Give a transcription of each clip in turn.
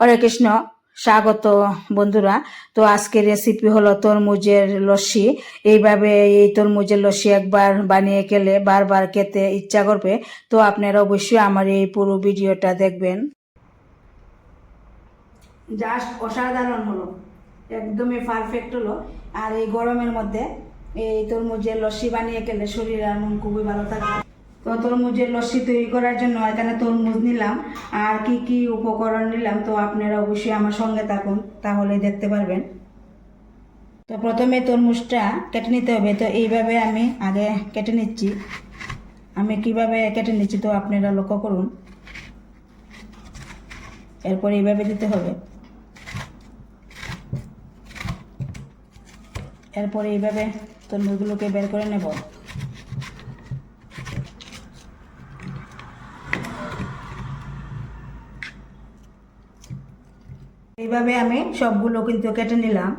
হরে কৃষ্ণ, স্বাগত বন্ধুরা। তো আজকের রেসিপি হলো তরমুজের লস্যি। এইভাবে এই তরমুজের লস্যি একবার বানিয়ে খেলে বারবার খেতে ইচ্ছা করবে। তো আপনারা অবশ্যই আমার এই পুরো ভিডিওটা দেখবেন। জাস্ট অসাধারণ হলো। একদমই পারফেক্ট হলো। আর এই গরমের মধ্যে এই তরমুজের লস্যি বানিয়ে খেলে শরীর আর মন খুবই ভালো থাকে তো তরমুজের লস্যি তৈরি করার জন্য এখানে তরমুজ নিলাম। আর কি কি উপকরণ নিলাম, তো আপনারা অবশ্যই আমার সঙ্গে থাকুন তাহলে দেখতে পারবেন। তো প্রথমে তরমুজটা কেটে নিতে হবে। তো এইভাবে আমি আগে কেটে নিচ্ছি। আমি কীভাবে কেটে নিচ্ছি, তো আপনারা লক্ষ্য করুন। এরপর এইভাবে দিতে হবে। এরপরে এইভাবে তরমুজগুলোকে বের করে নেব। এইভাবে আমি সবগুলো কিন্তু কেটে নিলাম।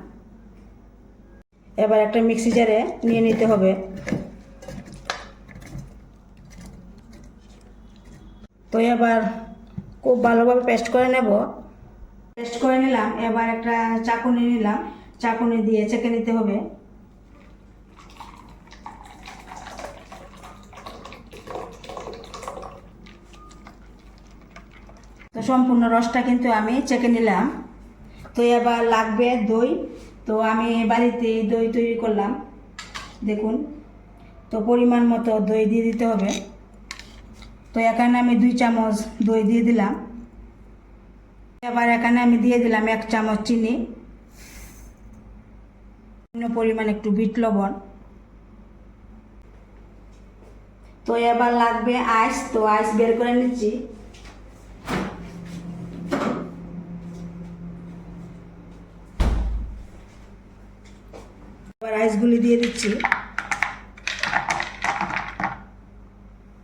এবার একটা মিক্সি জারে নিয়ে নিতে হবে। তো এবার খুব ভালোভাবে পেস্ট করে নেব। পেস্ট করে নিলাম, এবার একটা চাকুনি নিলাম। চাকুনি দিয়ে চেকে নিতে হবে। তো সম্পূর্ণ রসটা কিন্তু আমি চেকে নিলাম। তো এবার লাগবে দই। তো আমি বাড়িতে দই তৈরি করলাম। দেখুন, তো পরিমাণ মতো দই দিয়ে দিতে হবে। তো এখানে আমি দুই চামচ দই দিয়ে দিলাম। এবার এখানে আমি দিয়ে দিলাম এক চামচ চিনি। পরিমাণ একটু বিট লবণ। তো এবার লাগবে আইস। তো আইস বের করে নিচ্ছি। এবার আইসগুলি দিয়ে দিচ্ছি।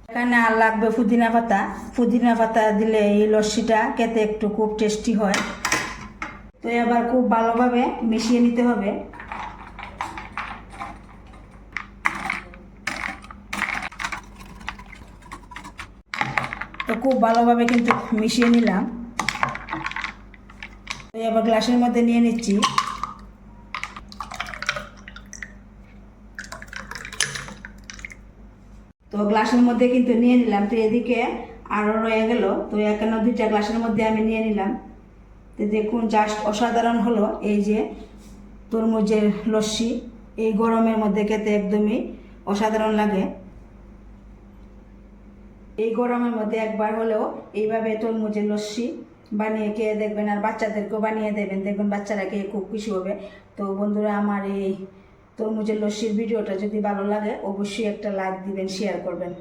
এখানে আর লাগবে পুদিনা পাতা। পুদিনা পাতা দিলে এই লস্যিটা খেতে একটু খুব টেস্টি হয়। তো এবার খুব ভালোভাবে মিশিয়ে নিতে হবে। তো খুব ভালোভাবে কিন্তু মিশিয়ে নিলাম। তো এবার গ্লাসের মধ্যে নিয়ে নিচ্ছি। তো গ্লাসের মধ্যে কিন্তু নিয়ে নিলাম। তো এদিকে আরও রয়ে গেল। তো এখানে দুইটা গ্লাসের মধ্যে আমি নিয়ে নিলাম। তো দেখুন জাস্ট অসাধারণ হলো এই যে তরমুজের লস্যি। এই গরমের মধ্যে খেতে একদমই অসাধারণ লাগে। এই গরমের মধ্যে একবার হলেও এইভাবে তরমুজের লস্যি বানিয়ে খেয়ে দেখবেন আর বাচ্চাদেরকেও বানিয়ে দেবেন। দেখবেন বাচ্চারা খেয়ে খুব খুশি হবে। তো বন্ধুরা, আমার এই তরমুজের লস্যির ভিডিওটা যদি ভালো লাগে অবশ্যই একটা লাইক দিবেন শেয়ার করবেন।